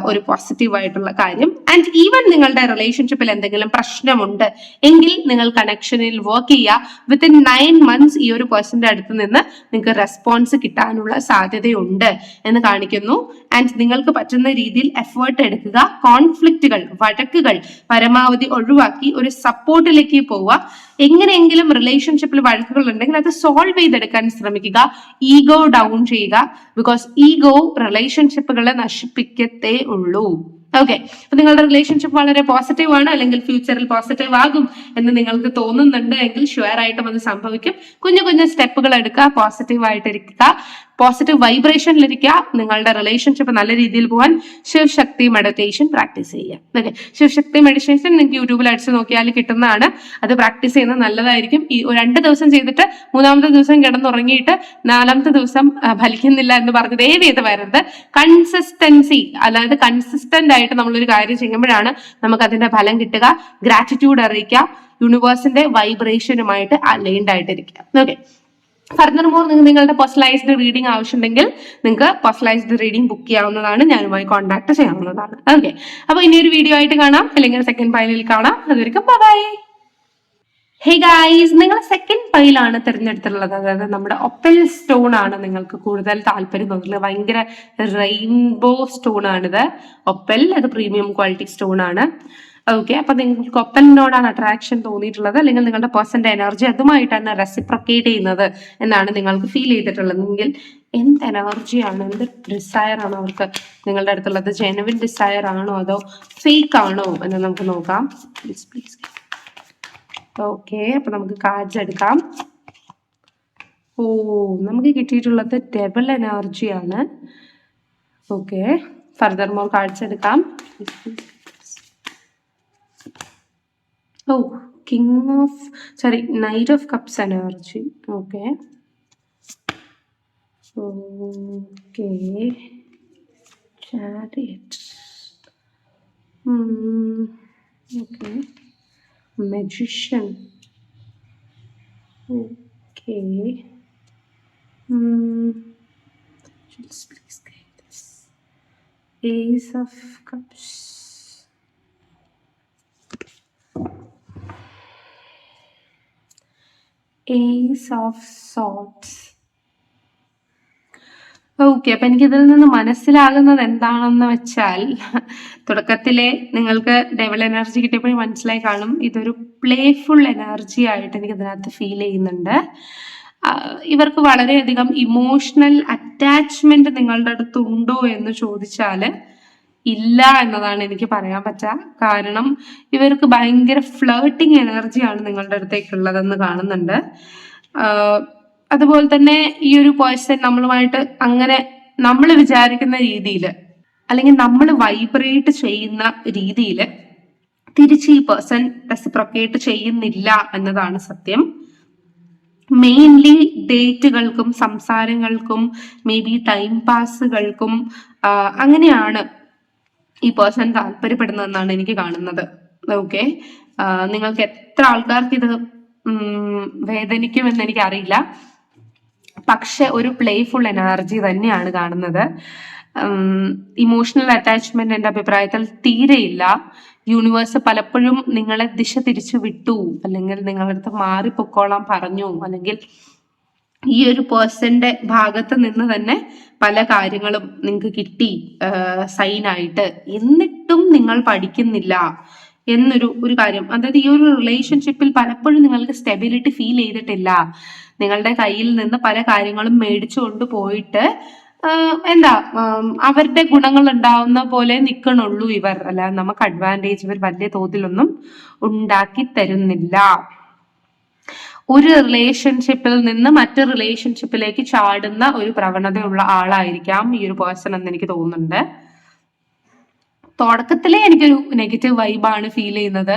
ഒരു പോസിറ്റീവ് ആയിട്ടുള്ള കാര്യം. ആൻഡ് ഈവൻ നിങ്ങളുടെ റിലേഷൻഷിപ്പിൽ എന്തെങ്കിലും പ്രശ്നമുണ്ട് എങ്കിൽ നിങ്ങൾ കണക്ഷനിൽ വർക്ക് ചെയ്യുക. വിത്തിൻ നയൻ മന്ത്സ് ഈ ഒരു പേഴ്സന്റെ അടുത്ത് നിന്ന് നിങ്ങൾക്ക് റെസ്പോൺസ് കിട്ടാനുള്ള സാധ്യതയുണ്ട് എന്ന് കാണിക്കുന്നു. ആൻഡ് നിങ്ങൾക്ക് പറ്റുന്ന രീതിയിൽ എഫേർട്ട് എടുക്കുക. കോൺഫ്ലിക്റ്റുകൾ വഴക്കുകൾ പരമാവധി ഒഴിവാക്കി ഒരു സപ്പോർട്ടിലേക്ക് പോവുക. എങ്ങനെയെങ്കിലും റിലേഷൻഷിപ്പിൽ വഴക്കുകൾ ഉണ്ടെങ്കിൽ അത് സോൾവ് ചെയ്തെടുക്കാൻ ശ്രമിക്കുക. ഈഗോ ഡൗൺ ചെയ്യുക. ബിക്കോസ് ഈഗോ റിലേഷൻഷിപ്പുകളെ നശിപ്പിക്കത്തേ ഉള്ളൂ. ഓക്കെ അപ്പൊ നിങ്ങളുടെ റിലേഷൻഷിപ്പ് വളരെ പോസിറ്റീവ് ആണ്. അല്ലെങ്കിൽ ഫ്യൂച്ചറിൽ പോസിറ്റീവ് ആകും എന്ന് നിങ്ങൾക്ക് തോന്നുന്നുണ്ട് എങ്കിൽ ഷുവർ ആയിട്ടും അത് സംഭവിക്കും. കുഞ്ഞു കുഞ്ഞു സ്റ്റെപ്പുകൾ എടുക്കുക. പോസിറ്റീവ് ആയിട്ടിരിക്കുക. പോസിറ്റീവ് വൈബ്രേഷനിലിരിക്കുക നിങ്ങളുടെ റിലേഷൻഷിപ്പ് നല്ല രീതിയിൽ പോകാൻ ശിവശക്തി മെഡിറ്റേഷൻ പ്രാക്ടീസ് ചെയ്യുക. ഓക്കെ ശിവശക്തി മെഡിറ്റേഷൻ നിങ്ങൾക്ക് യൂട്യൂബിൽ അടിച്ചു നോക്കിയാൽ കിട്ടുന്നതാണ്. അത് പ്രാക്ടീസ് ചെയ്യുന്നത് നല്ലതായിരിക്കും. ഈ രണ്ട് ദിവസം ചെയ്തിട്ട് മൂന്നാമത്തെ ദിവസം കിടന്നുറങ്ങിയിട്ട് നാലാമത്തെ ദിവസം ഫലിക്കുന്നില്ല എന്ന് പറഞ്ഞ് ദയവ് ചെയ്ത് വരരുത്. കൺസിസ്റ്റൻസി അതായത് കൺസിസ്റ്റന്റ് ആയിട്ട് നമ്മളൊരു കാര്യം ചെയ്യുമ്പോഴാണ് നമുക്ക് അതിന്റെ ഫലം കിട്ടുക. ഗ്രാറ്റിറ്റ്യൂഡ് അറിയിക്കുക. യൂണിവേഴ്സിന്റെ വൈബ്രേഷനുമായിട്ട് അലൈൻഡ് ആയിട്ടിരിക്കുക. ഓക്കെ ഫർദർ മോർ നിങ്ങൾക്ക് നിങ്ങളുടെ പേഴ്സണലൈസ്ഡ് റീഡിംഗ് ആവശ്യമുണ്ടെങ്കിൽ നിങ്ങൾക്ക് പേഴ്സണലൈസ്ഡ് റീഡിംഗ് ബുക്ക് ചെയ്യാവുന്നതാണ്. ഞാനുമായി കോൺടാക്ട് ചെയ്യാവുന്നതാണ്. ഓക്കെ അപ്പൊ ഇനി ഒരു വീഡിയോ ആയിട്ട് കാണാം. അല്ലെങ്കിൽ സെക്കൻഡ് ഫൈനലിൽ കാണാം. അതുവരെ ബൈ ഹേ ഗായ്സ് നിങ്ങൾ സെക്കൻഡ് പൈലാണ് തിരഞ്ഞെടുത്തിട്ടുള്ളത്. അതായത് നമ്മുടെ ഒപ്പൽ സ്റ്റോൺ ആണ് നിങ്ങൾക്ക് കൂടുതൽ താല്പര്യം തോന്നുന്നത് ഭയങ്കര റെയിൻബോ സ്റ്റോൺ ആണിത്. ഒപ്പൽ അത് പ്രീമിയം ക്വാളിറ്റി സ്റ്റോൺ ആണ്. ഓക്കെ അപ്പൊ നിങ്ങൾക്ക് ഒപ്പലിനോടാണ് അട്രാക്ഷൻ തോന്നിയിട്ടുള്ളത്. അല്ലെങ്കിൽ നിങ്ങളുടെ പേഴ്സന്റെ എനർജി അതുമായിട്ടാണ് റെസിപ്രക്കേറ്റ് ചെയ്യുന്നത് എന്നാണ് നിങ്ങൾക്ക് ഫീൽ ചെയ്തിട്ടുള്ളത്. എങ്കിൽ എന്ത് എനർജിയാണ് എന്ത് ഡിസയർ ആണോ അവർക്ക് നിങ്ങളുടെ അടുത്തുള്ളത്? ജെനുവിൻ ഡിസയർ ആണോ അതോ ഫേക്ക് ആണോ എന്ന് നമുക്ക് നോക്കാം. പ്ലീസ് പ്ലീസ് ഓക്കെ അപ്പൊ നമുക്ക് കാർഡ്സ് എടുക്കാം. ഓ നമുക്ക് കിട്ടിയിട്ടുള്ളത് ഡബിൾ എനർജിയാണ് ഓക്കെ ഫർദർ മോർ കാർഡ്സ് എടുക്കാം. ഓ king of sorry knight of cups energy okay okay chariot okay magician. Okay. Hmm. Just please get this. Ace of Cups. Ace of Swords. Okay അപ്പൊ എനിക്കിതിൽ നിന്ന് മനസ്സിലാകുന്നത് എന്താണെന്ന് വെച്ചാൽ തുടക്കത്തിലെ നിങ്ങൾക്ക് ഡെവൽ എനർജി കിട്ടിയപ്പോഴും മനസ്സിലായി കാണും. ഇതൊരു പ്ലേഫുൾ എനർജി ആയിട്ട് എനിക്ക് ഇതിനകത്ത് ഫീൽ ചെയ്യുന്നുണ്ട് ഇവർക്ക് വളരെയധികം ഇമോഷണൽ അറ്റാച്ച്മെന്റ് നിങ്ങളുടെ അടുത്തുണ്ടോ എന്ന് ചോദിച്ചാൽ ഇല്ല എന്നതാണ് എനിക്ക് പറയാൻ പറ്റുക കാരണം ഇവർക്ക് ഭയങ്കര ഫ്ലേട്ടിങ് എനർജിയാണ് നിങ്ങളുടെ അടുത്തേക്കുള്ളതെന്ന് കാണുന്നുണ്ട്. അതുപോലെ തന്നെ ഈ ഒരു പേഴ്സൺ നമ്മളുമായിട്ട് അങ്ങനെ നമ്മൾ വിചാരിക്കുന്ന രീതിയിൽ അല്ലെങ്കിൽ നമ്മൾ വൈബ്രേറ്റ് ചെയ്യുന്ന രീതിയിൽ തിരിച്ച് ഈ പേഴ്സൺ റെസിപ്രൊക്കേറ്റ് ചെയ്യുന്നില്ല എന്നതാണ് സത്യം. മെയിൻലി ഡേറ്റുകൾക്കും സംസാരങ്ങൾക്കും മേ ബി ടൈം പാസുകൾക്കും അങ്ങനെയാണ് ഈ പേഴ്സൺ താല്പര്യപ്പെടുന്നതെന്നാണ് എനിക്ക് കാണുന്നത്. ഓക്കെ നിങ്ങൾക്ക് എത്ര ആൾക്കാർക്ക് ഇത് വേദനിക്കുമെന്ന് എനിക്കറിയില്ല. പക്ഷെ ഒരു പ്ലേഫുൾ എനർജി തന്നെയാണ് കാണുന്നത്. ഇമോഷണൽ അറ്റാച്ച്മെന്റ് എന്റെ അഭിപ്രായത്തിൽ തീരെയില്ല. യൂണിവേഴ്സ് പലപ്പോഴും നിങ്ങളെ ദിശ തിരിച്ചു വിട്ടു അല്ലെങ്കിൽ നിങ്ങളുടെ അടുത്ത് മാറിപ്പൊക്കോളാൻ പറഞ്ഞു അല്ലെങ്കിൽ ഈ ഒരു പേഴ്സന്റെ ഭാഗത്ത് നിന്ന് തന്നെ പല കാര്യങ്ങളും നിങ്ങൾക്ക് കിട്ടി സൈൻ ആയിട്ട്. എന്നിട്ടും നിങ്ങൾ പഠിക്കുന്നില്ല എന്നൊരു ഒരു കാര്യം. അതായത് ഈ ഒരു റിലേഷൻഷിപ്പിൽ പലപ്പോഴും നിങ്ങൾക്ക് സ്റ്റെബിലിറ്റി ഫീൽ ചെയ്തിട്ടില്ല. നിങ്ങളുടെ കയ്യിൽ നിന്ന് പല കാര്യങ്ങളും മേടിച്ചുകൊണ്ട് പോയിട്ട് എന്താ അവരുടെ ഗുണങ്ങൾ ഉണ്ടാവുന്ന പോലെ നിൽക്കണുള്ളൂ ഇവർ. അല്ല നമുക്ക് അഡ്വാന്റേജ് ഇവർ വലിയ തോതിലൊന്നും ഉണ്ടാക്കി തരുന്നില്ല. ഒരു റിലേഷൻഷിപ്പിൽ നിന്ന് മറ്റു റിലേഷൻഷിപ്പിലേക്ക് ചാടുന്ന ഒരു പ്രവണതയുള്ള ആളായിരിക്കാം ഈ ഒരു പേഴ്സൺ എന്ന് എനിക്ക് തോന്നുന്നുണ്ട്. തുടക്കത്തിലേ എനിക്കൊരു നെഗറ്റീവ് വൈബാണ് ഫീൽ ചെയ്യുന്നത്.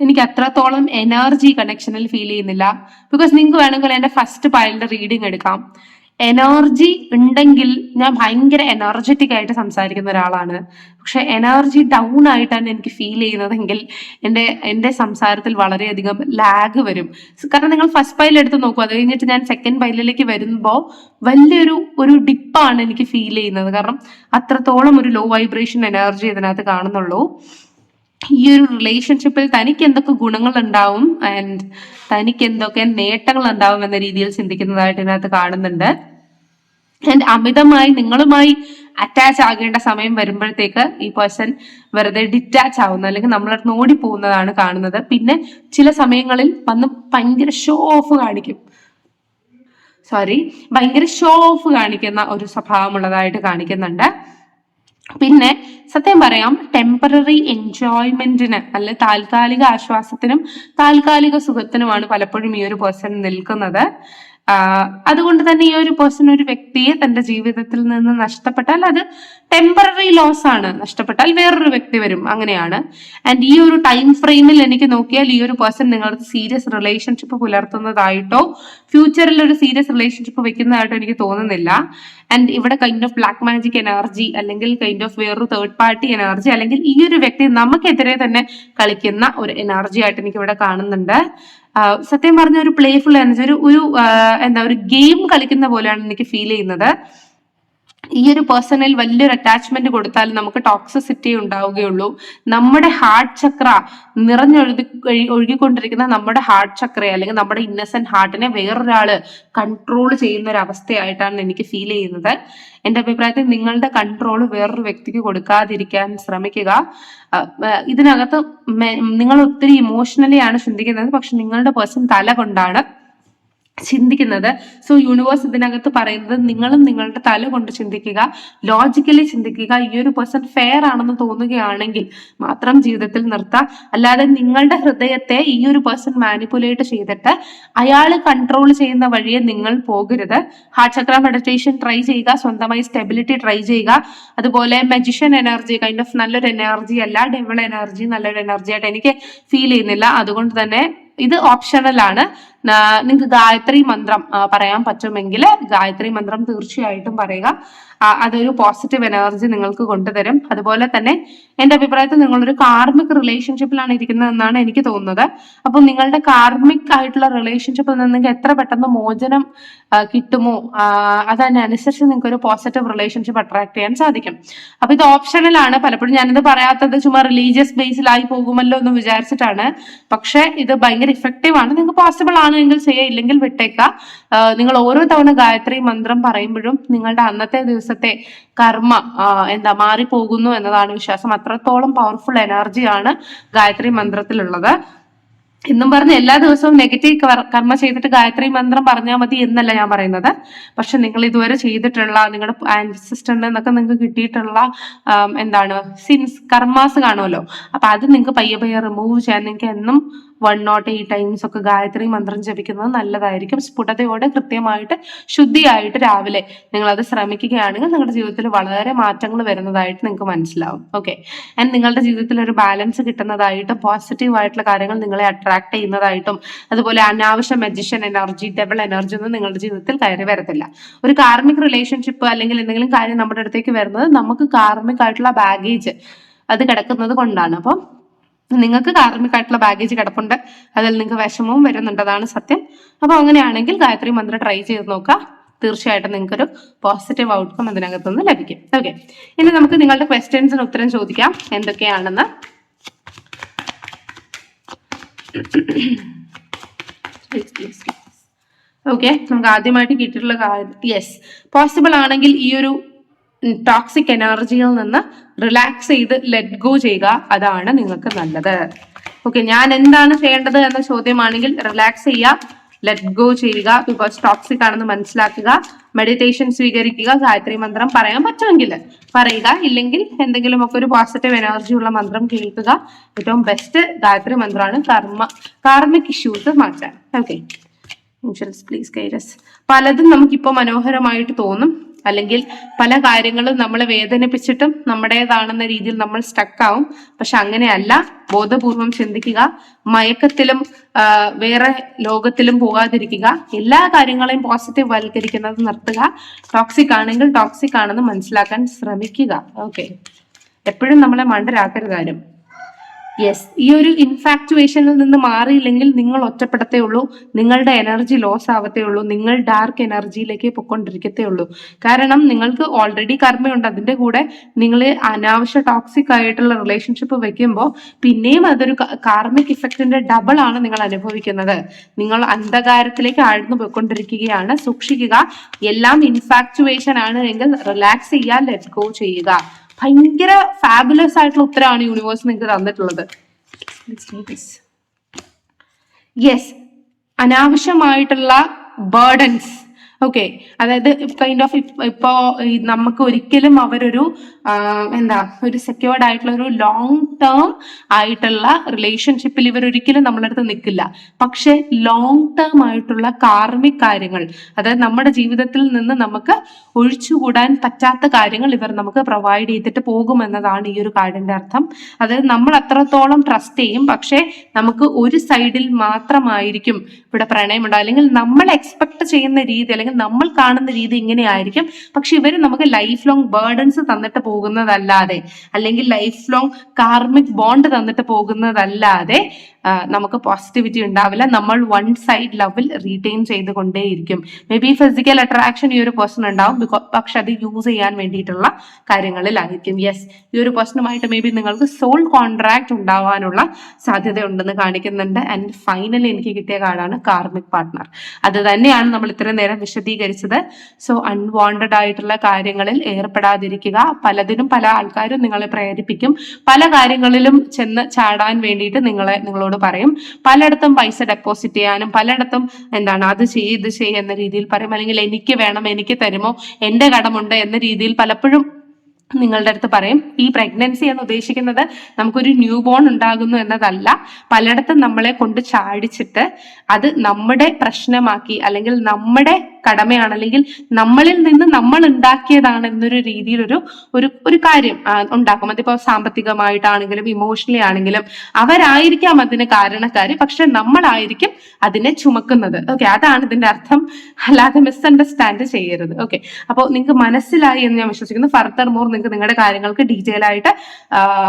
എനിക്ക് അത്രത്തോളം എനർജി കണക്ഷനിൽ ഫീൽ ചെയ്യുന്നില്ല. ബിക്കോസ് നിങ്ങൾക്ക് വേണമെങ്കിൽ എന്റെ ഫസ്റ്റ് പൈലിന്റെ റീഡിങ് എടുക്കാം. എനർജി ഉണ്ടെങ്കിൽ ഞാൻ ഭയങ്കര എനർജറ്റിക് ആയിട്ട് സംസാരിക്കുന്ന ഒരാളാണ്. പക്ഷെ എനർജി ഡൗൺ ആയിട്ടാണ് എനിക്ക് ഫീൽ ചെയ്യുന്നതെങ്കിൽ എന്റെ എന്റെ സംസാരത്തിൽ വളരെയധികം ലാഗ് വരും. കാരണം നിങ്ങൾ ഫസ്റ്റ് പൈൽ എടുത്ത് നോക്കൂ. അത് കഴിഞ്ഞിട്ട് ഞാൻ സെക്കൻഡ് പൈലിലേക്ക് വരുമ്പോൾ വലിയൊരു ഒരു ഡിപ്പാണ് എനിക്ക് ഫീൽ ചെയ്യുന്നത്. കാരണം അത്രത്തോളം ഒരു ലോ വൈബ്രേഷൻ എനർജി ഇതിനകത്ത് കാണുന്നുള്ളൂ. ഈ ഒരു റിലേഷൻഷിപ്പിൽ തനിക്ക് എന്തൊക്കെ ഗുണങ്ങൾ ഉണ്ടാവും ആൻഡ് തനിക്ക് എന്തൊക്കെ നേട്ടങ്ങൾ ഉണ്ടാവും എന്ന രീതിയിൽ ചിന്തിക്കുന്നതായിട്ട് ഇതിനകത്ത് കാണുന്നുണ്ട്. ആൻഡ് അമിതമായി നിങ്ങളുമായി അറ്റാച്ച് ആകേണ്ട സമയം വരുമ്പോഴത്തേക്ക് ഈ പേഴ്സൺ വെറുതെ ഡിറ്റാച്ച് ആവുന്ന. അല്ലെങ്കിൽ നമ്മളടുത്ത് പോകുന്നതാണ് കാണുന്നത്. പിന്നെ ചില സമയങ്ങളിൽ വന്ന് ഭയങ്കര ഷോ ഓഫ് കാണിക്കും. സോറി ഭയങ്കര ഷോ ഓഫ് കാണിക്കുന്ന ഒരു സ്വഭാവമുള്ളതായിട്ട് കാണിക്കുന്നുണ്ട്. പിന്നെ സത്യം പറയാം ടെമ്പററി എൻജോയ്മെന്റിന് അല്ലെ താൽക്കാലിക ആശ്വാസത്തിനും താൽക്കാലിക സുഖത്തിനുമാണ് പലപ്പോഴും ഈ ഒരു പേഴ്സൺ നിൽക്കുന്നത്. അതുകൊണ്ട് തന്നെ ഈ ഒരു പേഴ്സൺ ഒരു വ്യക്തിയെ തന്റെ ജീവിതത്തിൽ നിന്ന് നഷ്ടപ്പെട്ടാൽ അത് ടെമ്പററി ലോസ് ആണ്. നഷ്ടപ്പെട്ടാൽ വേറൊരു വ്യക്തി വരും. അങ്ങനെയാണ്. ആൻഡ് ഈ ഒരു ടൈം ഫ്രെയിമിൽ എനിക്ക് നോക്കിയാൽ ഈ ഒരു പേഴ്സൺ നിങ്ങളുടെ സീരിയസ് റിലേഷൻഷിപ്പ് പുലർത്തുന്നതായിട്ടോ ഫ്യൂച്ചറിൽ ഒരു സീരിയസ് റിലേഷൻഷിപ്പ് വെക്കുന്നതായിട്ടോ എനിക്ക് തോന്നുന്നില്ല. ആൻഡ് ഇവിടെ kind of black magic energy അല്ലെങ്കിൽ കൈൻഡ് ഓഫ് വേറൊരു തേർഡ് പാർട്ടി എനർജി അല്ലെങ്കിൽ ഈ ഒരു വ്യക്തി നമുക്കെതിരെ തന്നെ കളിക്കുന്ന ഒരു എനർജി ആയിട്ട് എനിക്ക് ഇവിടെ കാണുന്നുണ്ട്. സത്യം പറഞ്ഞ ഒരു പ്ലേഫുൾ എനർജി ഒരു ഒരു എന്താ ഒരു ഗെയിം കളിക്കുന്ന പോലെയാണ് എനിക്ക് ഫീൽ ചെയ്യുന്നത്. ഈ ഒരു പേഴ്സണിൽ വലിയൊരു അറ്റാച്ച്മെന്റ് കൊടുത്താൽ നമുക്ക് ടോക്സിസിറ്റി ഉണ്ടാവുകയുള്ളൂ. നമ്മുടെ ഹാർട്ട് ചക്ര നിറഞ്ഞൊഴുതി ഒഴി- ഒഴുകിക്കൊണ്ടിരിക്കുന്ന നമ്മുടെ ഹാർട്ട് ചക്രയെ അല്ലെങ്കിൽ നമ്മുടെ ഇന്നസെന്റ് ഹാർട്ടിനെ വേറൊരാൾ കൺട്രോൾ ചെയ്യുന്ന ഒരു അവസ്ഥയായിട്ടാണ് എനിക്ക് ഫീൽ ചെയ്യുന്നത്. എന്റെ അഭിപ്രായത്തിൽ നിങ്ങളുടെ കൺട്രോൾ വേറൊരു വ്യക്തിക്ക് കൊടുക്കാതിരിക്കാൻ ശ്രമിക്കുക. ഇതിനകത്ത് നിങ്ങൾ ഒത്തിരി ഇമോഷണലി ആണ് ചിന്തിക്കുന്നത്. പക്ഷെ നിങ്ങളുടെ പേഴ്സൺ തല കൊണ്ടാണ് ചിന്തിക്കുന്നത്. സോ യൂണിവേഴ്സ് ഇതിനകത്ത് പറയുന്നത് നിങ്ങളും നിങ്ങളുടെ തല കൊണ്ട് ചിന്തിക്കുക ലോജിക്കലി ചിന്തിക്കുക ഈ ഒരു പേഴ്സൺ ഫെയർ ആണെന്ന് തോന്നുകയാണെങ്കിൽ മാത്രം ജീവിതത്തിൽ നിർത്താം. അല്ലാതെ നിങ്ങളുടെ ഹൃദയത്തെ ഈ ഒരു പേഴ്സൺ മാനിപ്പുലേറ്റ് ചെയ്തിട്ട് അയാൾ കൺട്രോൾ ചെയ്യുന്ന വഴിയെ നിങ്ങൾ പോകരുത്. ഹാർട്ട് ചക്ര മെഡിറ്റേഷൻ ട്രൈ ചെയ്യുക സ്വന്തമായി സ്റ്റെബിലിറ്റി ട്രൈ ചെയ്യുക. അതുപോലെ മജിഷ്യൻ എനർജി കൈൻഡ് ഓഫ് നല്ലൊരു എനർജി അല്ല ഡെവൽ എനർജി നല്ലൊരു എനർജി ആയിട്ട് എനിക്ക് ഫീൽ ചെയ്യുന്നില്ല. അതുകൊണ്ട് തന്നെ ഇത് ഓപ്ഷണൽ ആണ്. നിങ്ങൾക്ക് ഗായത്രി മന്ത്രം പറയാൻ പറ്റുമെങ്കിൽ ഗായത്രി മന്ത്രം തീർച്ചയായിട്ടും പറയുക. അതൊരു പോസിറ്റീവ് എനർജി നിങ്ങൾക്ക് കൊണ്ടുതരും. അതുപോലെ തന്നെ എന്റെ അഭിപ്രായത്തിൽ നിങ്ങളൊരു കാർമിക് റിലേഷൻഷിപ്പിലാണ് ഇരിക്കുന്നതെന്നാണ് എനിക്ക് തോന്നുന്നത്. അപ്പൊ നിങ്ങളുടെ കാർമിക് ആയിട്ടുള്ള റിലേഷൻഷിപ്പിൽ നിന്ന് നിങ്ങൾക്ക് എത്ര പെട്ടെന്ന് മോചനം കിട്ടുമോ? അതിനനുസരിച്ച് നിങ്ങൾക്ക് ഒരു പോസിറ്റീവ് റിലേഷൻഷിപ്പ് അട്രാക്ട് ചെയ്യാൻ സാധിക്കും. അപ്പൊ ഇത് ഓപ്ഷണൽ ആണ്. പലപ്പോഴും ഞാനിത് പറയാത്തത് ചുമ്മാ റിലീജിയസ് ബേസിലായി പോകുമല്ലോ എന്ന് വിചാരിച്ചിട്ടാണ്. പക്ഷെ ഇത് ഭയങ്കര ഇഫക്റ്റീവ് ആണ്. നിങ്ങൾക്ക് പോസിബിൾ ആണ് എങ്കിൽ ചെയ്യുക ഇല്ലെങ്കിൽ വിട്ടേക്കുക നിങ്ങൾ ഓരോ തവണ ഗായത്രി മന്ത്രം പറയുമ്പോഴും നിങ്ങളുടെ അന്നത്തെ ദിവസത്തെ കർമ്മ എന്താ മാറിപ്പോകുന്നു എന്നതാണ് വിശ്വാസം. അത്രത്തോളം പവർഫുൾ എനർജിയാണ് ഗായത്രി മന്ത്രത്തിലുള്ളത്. എന്നും പറഞ്ഞ് എല്ലാ ദിവസവും നെഗറ്റീവ് കർമ്മ ചെയ്തിട്ട് ഗായത്രി മന്ത്രം പറഞ്ഞാൽ മതി എന്നല്ല ഞാൻ പറയുന്നത്. പക്ഷെ നിങ്ങൾ ഇതുവരെ ചെയ്തിട്ടുള്ള നിങ്ങളുടെ ആൻസിസ്റ്ററിൽ നിന്നൊക്കെ നിങ്ങൾക്ക് കിട്ടിയിട്ടുള്ള എന്താണ് സിൻസ് കർമാസ് കാണുമല്ലോ. അപ്പൊ അത് നിങ്ങൾക്ക് പയ്യെ പയ്യെ റിമൂവ് ചെയ്യാൻ നിങ്ങൾക്ക് എന്നും വൺ നോട്ട് എയ്റ്റ് ടൈംസ് ഒക്കെ ഗായത്രി മന്ത്രം ജപിക്കുന്നത് നല്ലതായിരിക്കും. സ്ഫുടതയോടെ കൃത്യമായിട്ട് ശുദ്ധിയായിട്ട് രാവിലെ നിങ്ങൾ അത് ശ്രമിക്കുകയാണെങ്കിൽ നിങ്ങളുടെ ജീവിതത്തിൽ വളരെ മാറ്റങ്ങൾ വരുന്നതായിട്ട് നിങ്ങൾക്ക് മനസ്സിലാവും. ഓക്കെ ആൻഡ് നിങ്ങളുടെ ജീവിതത്തിൽ ഒരു ബാലൻസ് കിട്ടുന്നതായിട്ടും പോസിറ്റീവ് ആയിട്ടുള്ള കാര്യങ്ങൾ നിങ്ങളെ അട്രാക്ട് ചെയ്യുന്നതായിട്ടും അതുപോലെ അനാവശ്യ മെജിഷ്യൻ എനർജി ഡബിൾ എനർജി ഒന്നും നിങ്ങളുടെ ജീവിതത്തിൽ കയറി വരത്തില്ല. ഒരു കാർമിക് റിലേഷൻഷിപ്പ് അല്ലെങ്കിൽ എന്തെങ്കിലും കാര്യം നമ്മുടെ അടുത്തേക്ക് വരുന്നത് നമുക്ക് കാർമിക് ആയിട്ടുള്ള ബാഗേജ് അത് കിടക്കുന്നത് കൊണ്ടാണ്. അപ്പം നിങ്ങൾക്ക് കാർമികമായിട്ടുള്ള ബാഗേജ് കിടപ്പുണ്ട്. അതിൽ നിങ്ങൾക്ക് വിഷമവും വരുന്നുണ്ടതാണ് സത്യം. അപ്പോൾ അങ്ങനെയാണെങ്കിൽ ഗായത്രി മന്ത്രം ട്രൈ ചെയ്ത് നോക്കുക. തീർച്ചയായിട്ടും നിങ്ങൾക്കൊരു പോസിറ്റീവ് ഔട്ട്കം അതിനകത്ത് നിന്ന് ലഭിക്കും. ഓക്കെ ഇനി നമുക്ക് നിങ്ങളുടെ ക്വസ്റ്റ്യൻസിന് ഉത്തരം ചോദിക്കാം. എന്തൊക്കെയാണെന്ന്. ഓക്കെ നമുക്ക് ആദ്യമായിട്ട് കിട്ടിയിട്ടുള്ള കാര്യം യെസ് പോസിബിൾ ആണെങ്കിൽ ഈ ഒരു ടോക്സിക് എനർജിയിൽ നിന്ന് റിലാക്സ് ചെയ്ത് ലെറ്റ് ഗോ ചെയ്യുക അതാണ് നിങ്ങൾക്ക് നല്ലത്. ഓക്കെ ഞാൻ എന്താണ് ചെയ്യേണ്ടത് എന്ന ചോദ്യമാണെങ്കിൽ റിലാക്സ് ചെയ്യുക ലെറ്റ് ഗോ ചെയ്യുക ബിക്കോസ് ടോക്സിക് ആണെന്ന് മനസ്സിലാക്കുക മെഡിറ്റേഷൻ സ്വീകരിക്കുക ഗായത്രി മന്ത്രം പറയാൻ പറ്റുമെങ്കിൽ പറയുക ഇല്ലെങ്കിൽ എന്തെങ്കിലുമൊക്കെ ഒരു പോസിറ്റീവ് എനർജി ഉള്ള മന്ത്രം കേൾക്കുക ഏറ്റവും ബെസ്റ്റ് ഗായത്രി മന്ത്രമാണ് കർമ്മ കാർമിക് ഇഷ്യൂസ് മാറ്റാൻ. ഓക്കെ ഇൻഷുറൻസ് പ്ലീസ് കൈരസ് പലതും നമുക്കിപ്പോ മനോഹരമായിട്ട് തോന്നും. അല്ലെങ്കിൽ പല കാര്യങ്ങളും നമ്മളെ വേദനിപ്പിച്ചിട്ടും നമ്മുടേതാണെന്ന രീതിയിൽ നമ്മൾ സ്റ്റക്കാവും പക്ഷെ അങ്ങനെയല്ല. ബോധപൂർവം ചിന്തിക്കുക. മയക്കത്തിലും വേറെ ലോകത്തിലും പോകാതിരിക്കുക. എല്ലാ കാര്യങ്ങളെയും പോസിറ്റീവ് വൽക്കരിക്കുന്നത് നിർത്തുക. ടോക്സിക് ആണെങ്കിൽ ടോക്സിക് ആണെന്ന് മനസ്സിലാക്കാൻ ശ്രമിക്കുക. ഓക്കെ എപ്പോഴും നമ്മളെ മണ്ടരാക്കരുത് ആരും. യെസ് ഈ ഒരു ഇൻഫാക്ച്വേഷനിൽ നിന്ന് മാറിയില്ലെങ്കിൽ നിങ്ങൾ ഒറ്റപ്പെടത്തേ ഉള്ളൂ. നിങ്ങളുടെ എനർജി ലോസ് ആവത്തേ ഉള്ളൂ. നിങ്ങൾ ഡാർക്ക് എനർജിയിലേക്ക് പൊക്കൊണ്ടിരിക്കത്തേ ഉള്ളൂ. കാരണം നിങ്ങൾക്ക് ഓൾറെഡി കർമ്മയുണ്ട്. അതിന്റെ കൂടെ നിങ്ങൾ അനാവശ്യ ടോക്സിക് ആയിട്ടുള്ള റിലേഷൻഷിപ്പ് വെക്കുമ്പോൾ പിന്നെയും അതൊരു കാർമിക് ഇഫക്റ്റിന്റെ ഡബിൾ ആണ് നിങ്ങൾ അനുഭവിക്കുന്നത്. നിങ്ങൾ അന്ധകാരത്തിലേക്ക് ആഴ്ന്നു പോയിക്കൊണ്ടിരിക്കുകയാണ്. സൂക്ഷിക്കുക. എല്ലാം ഇൻഫാക്ച്വേഷൻ ആണ് എങ്കിൽ റിലാക്സ് ചെയ്യുക. ലെറ്റ് ഗോ ചെയ്യുക. ഭയങ്കര ഫാബുലസ് ആയിട്ടുള്ള ഉത്തരമാണ് യൂണിവേഴ്സ് നിങ്ങൾക്ക് തന്നിട്ടുള്ളത്. യെസ് അനാവശ്യമായിട്ടുള്ള ബേർഡൻസ് ഓക്കെ അതായത് കൈൻഡ് ഓഫ് ഇപ്പോ നമുക്ക് ഒരിക്കലും അവരൊരു എന്താ ഒരു സെക്യൂർഡ് ആയിട്ടുള്ള ഒരു ലോങ് ടേം ആയിട്ടുള്ള റിലേഷൻഷിപ്പിൽ ഇവർ ഒരിക്കലും നമ്മളെ അടുത്ത് നിൽക്കില്ല. പക്ഷെ ലോങ് ടേം ആയിട്ടുള്ള കാർമിക് കാര്യങ്ങൾ അതായത് നമ്മുടെ ജീവിതത്തിൽ നിന്ന് നമുക്ക് ഒഴിച്ചുകൂടാൻ പറ്റാത്ത കാര്യങ്ങൾ ഇവർ നമുക്ക് പ്രൊവൈഡ് ചെയ്തിട്ട് പോകുമെന്നതാണ് ഈ ഒരു കാർഡിന്റെ അർത്ഥം. അതായത് നമ്മൾ അത്രത്തോളം ട്രസ്റ്റ് ചെയ്യും പക്ഷേ നമുക്ക് ഒരു സൈഡിൽ മാത്രമായിരിക്കും ഇവിടെ പ്രണയമുണ്ടാവുക. അല്ലെങ്കിൽ നമ്മൾ എക്സ്പെക്ട് ചെയ്യുന്ന രീതി അല്ലെങ്കിൽ നമ്മൾ കാണുന്ന രീതി ഇങ്ങനെയായിരിക്കും. പക്ഷെ ഇവർ നമുക്ക് ലൈഫ് ലോങ് ബേർഡൻസ് തന്നിട്ട് പോകുന്നതല്ലാതെ അല്ലെങ്കിൽ ലൈഫ് ലോങ് കാർമിക് ബോണ്ട് തന്നിട്ട് പോകുന്നതല്ലാതെ നമുക്ക് പോസിറ്റിവിറ്റി ഉണ്ടാവില്ല. നമ്മൾ വൺ സൈഡ് ലെവൽ റീറ്റെയിൻ ചെയ്തുകൊണ്ടേയിരിക്കും. മേ ബി ഫിസിക്കൽ അട്രാക്ഷൻ ഈ ഒരു പേഴ്സൺ ഉണ്ടാവും. പക്ഷെ അത് യൂസ് ചെയ്യാൻ വേണ്ടിയിട്ടുള്ള കാര്യങ്ങളിലായിരിക്കും. യെസ് ഈ ഒരു പേഴ്സണുമായിട്ട് മേ ബി നിങ്ങൾക്ക് സോൾ കോൺട്രാക്ട് ഉണ്ടാവാനുള്ള സാധ്യത ഉണ്ടെന്ന് കാണിക്കുന്നുണ്ട്. ആൻഡ് ഫൈനലി എനിക്ക് കിട്ടിയ കാർഡാണ് കാർമിക് പാർട്ട്ണർ അത് തന്നെയാണ് നമ്മൾ ഇത്രയും നേരം വിശദീകരിച്ചത്. സോ അൺവാണ്ടഡ് ആയിട്ടുള്ള കാര്യങ്ങളിൽ ഏർപ്പെടാതിരിക്കുക. പലതിനും പല ആൾക്കാരും നിങ്ങളെ പ്രേരിപ്പിക്കും. പല കാര്യങ്ങളിലും ചെന്ന് ചാടാൻ വേണ്ടിയിട്ട് നിങ്ങളെ നിങ്ങളോട് പറയും. പലയിടത്തും പൈസ ഡെപ്പോസിറ്റ് ചെയ്യാനും പലയിടത്തും എന്താണ് അത് ചെയ്യ് ഇത് ചെയ്യ് എന്ന രീതിയിൽ പറയും. അല്ലെങ്കിൽ എനിക്ക് വേണം എനിക്ക് തരുമോ എന്റെ കടമുണ്ട് എന്ന രീതിയിൽ പലപ്പോഴും നിങ്ങളുടെ അടുത്ത് പറയും. ഈ പ്രഗ്നൻസി എന്ന് ഉദ്ദേശിക്കുന്നത്. നമുക്കൊരു ന്യൂ ബോൺ ഉണ്ടാകുന്നു എന്നതല്ല. പലയിടത്തും നമ്മളെ കൊണ്ട് ചാടിച്ചിട്ട് അത് നമ്മുടെ പ്രശ്നമാക്കി അല്ലെങ്കിൽ നമ്മുടെ കടമയാണ് അല്ലെങ്കിൽ നമ്മളിൽ നിന്ന് നമ്മൾ ഉണ്ടാക്കിയതാണ് എന്നൊരു രീതിയിലൊരു ഒരു ഒരു കാര്യം ഉണ്ടാക്കും. അതിപ്പോ സാമ്പത്തികമായിട്ടാണെങ്കിലും ഇമോഷണലി ആണെങ്കിലും അവരായിരിക്കാം അതിന് കാരണക്കാര്. പക്ഷെ നമ്മളായിരിക്കും അതിനെ ചുമക്കുന്നത്. ഓക്കെ അതാണ് ഇതിന്റെ അർത്ഥം. അല്ലാതെ മിസ്അണ്ടർസ്റ്റാൻഡ് ചെയ്യരുത്. ഓക്കെ അപ്പോൾ നിങ്ങൾക്ക് മനസ്സിലായി എന്ന് ഞാൻ വിശ്വസിക്കുന്നു. ഫർദർ മോർ നിങ്ങൾക്ക് നിങ്ങളുടെ കാര്യങ്ങൾക്ക് ഡീറ്റെയിൽ ആയിട്ട്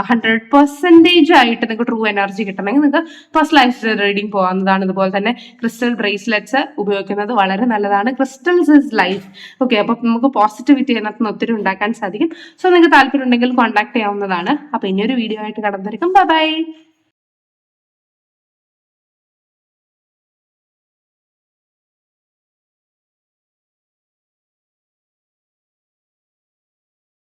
ഹൺഡ്രഡ് പെർസെന്റേജ് ആയിട്ട് നിങ്ങൾക്ക് ട്രൂ എനർജി കിട്ടണമെങ്കിൽ നിങ്ങൾക്ക് പേഴ്സണലൈസ്ഡ് റീഡിംഗ് പോകാവുന്നതാണ്. ഇതുപോലെ തന്നെ ക്രിസ്റ്റൽ ബ്രേസ്ലെറ്റ്സ് ഉപയോഗിക്കുന്നത് വളരെ നല്ലതാണ്. ക്രിസ്റ്റൽസ് ഇസ് ലൈഫ് ഓക്കെ അപ്പോൾ നമുക്ക് പോസിറ്റിവിറ്റി അതിനകത്ത് ഒത്തിരി ഉണ്ടാക്കാൻ സാധിക്കും. സോ നിങ്ങൾക്ക് താല്പര്യം ഉണ്ടെങ്കിൽ കോൺടാക്ട് ചെയ്യാവുന്നതാണ്. അപ്പോൾ ഇനിയൊരു വീഡിയോ ആയിട്ട് കടന്നിരിക്കും ബൈ ബൈ